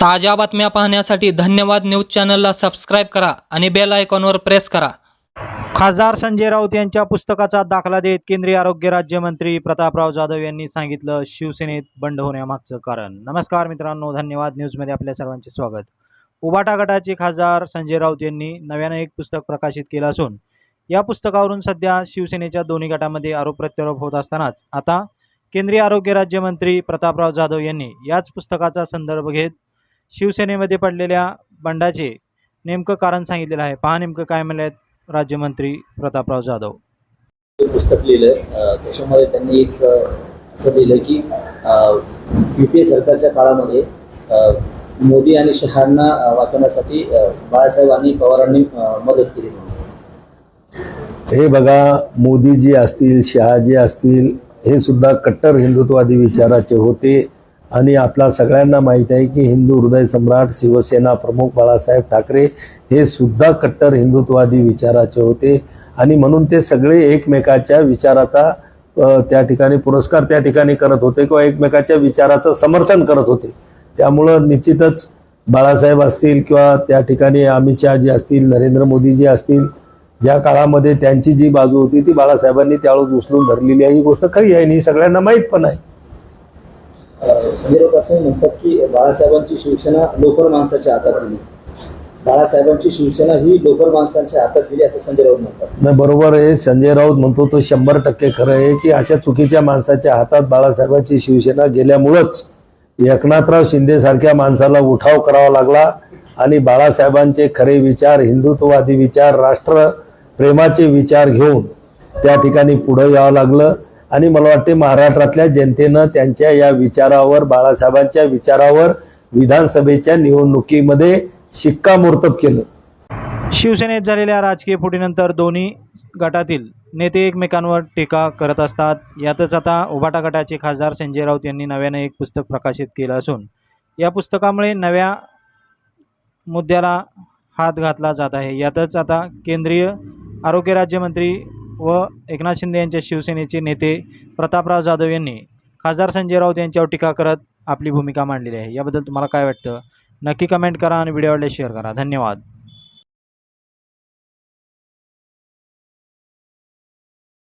ताज्या बातम्या पाहण्यासाठी धन्यवाद न्यूज चॅनलला सबस्क्राईब करा आणि बेल आयकॉनवर प्रेस करा. खासदार संजय राऊत यांच्या पुस्तकाचा दाखला देत केंद्रीय आरोग्य राज्यमंत्री प्रतापराव जाधव यांनी सांगितलं शिवसेनेत बंड होण्यामागचं कारण. नमस्कार मित्रांनो धन्यवाद न्यूजमध्ये आपल्या सर्वांचे स्वागत. उबाटा गटाचे खासदार संजय राऊत यांनी नव्यानं एक पुस्तक प्रकाशित केलं असून या पुस्तकावरून सध्या शिवसेनेच्या दोन्ही गटामध्ये आरोप प्रत्यारोप होत असतानाच आता केंद्रीय आरोग्य राज्यमंत्री प्रतापराव जाधव यांनी याच पुस्तकाचा संदर्भ घेत शिवसेनेमध्ये पडलेल्या बंडाचे नेमकं कारण सांगितलेलं आहे. पहा नेमकं काय म्हणले राज्यमंत्री प्रतापराव जाधव. पुस्तक लिहिलं त्याच्यामध्ये त्यांनी एक असं लिहिलं की यू पी ए सरकारच्या काळामध्ये मोदी आणि शहांना वाचवण्यासाठी अ, बाळासाहेब आणि पवारांनी मदत केली हे बघा मोदीजी असतील शहाजी असतील हे सुद्धा कट्टर हिंदुत्ववादी विचाराचे होते. आणि आपला सगळ्यांना माहीत आहे की हिंदू हृदय सम्राट शिवसेना प्रमुख बाळासाहेब ठाकरे हे सुद्धा कट्टर हिंदुत्ववादी विचाराचे होते. आणि म्हणून ते सगळे एकमेकाच्या विचाराचा त्या ठिकाणी पुरस्कार त्या ठिकाणी करत होते किंवा एकमेकाच्या विचाराचं समर्थन करत होते. त्यामुळं निश्चितच बाळासाहेब असतील किंवा त्या ठिकाणी अमित शहाजी असतील नरेंद्र मोदीजी असतील ज्या काळामध्ये त्यांची जी बाजू होती ती बाळासाहेबांनी त्यावेळेस उचलून धरलेली आहे. ही गोष्ट खरी आहे आणि ही सगळ्यांना माहीत पण आहे. संजय राऊत असंही म्हणतात की बाळासाहेबांची शिवसेना लोकर माणसाच्या हातात दिली. बाळासाहेबांची शिवसेना ही लोकर माणसांच्या हातात दिली असं संजय राऊत म्हणतात. नाही बरोबर आहे. संजय राऊत म्हणतो तो शंभर टक्के खरं आहे की अशा चुकीच्या माणसाच्या हातात बाळासाहेबांची शिवसेना गेल्यामुळंच एकनाथराव शिंदेसारख्या माणसाला उठाव करावा लागला आणि बाळासाहेबांचे खरे विचार हिंदुत्ववादी विचार राष्ट्र प्रेमाचे विचार घेऊन त्या ठिकाणी पुढं यावं लागलं. आणि मला वाटते महाराष्ट्रातल्या जनतेनं त्यांच्या या विचारावर बाळासाहेबांच्या विचारावर विधानसभेच्या निवडणुकीमध्ये शिक्कामोर्तब केलं. शिवसेनेत झालेल्या राजकीय फुटीनंतर दोन्ही गटातील नेते एकमेकांवर टीका करत असतात. यातच आता उभाटा गटाचे खासदार संजय राऊत यांनी नव्याने एक पुस्तक प्रकाशित केलं असून या पुस्तकामुळे नव्या मुद्द्याला हात घातला जात आहे. यातच आता केंद्रीय आरोग्य राज्यमंत्री व एकनाथ शिंदे यांच्या शिवसेनेचे नेते प्रतापराव जाधव यांनी खासदार संजय राऊत यांच्यावर टीका करत आपली भूमिका मांडलेली आहे. याबद्दल तुम्हाला काय वाटतं? नक्की कमेंट करा आणि व्हिडिओ आवडल्यास शेअर करा. धन्यवाद.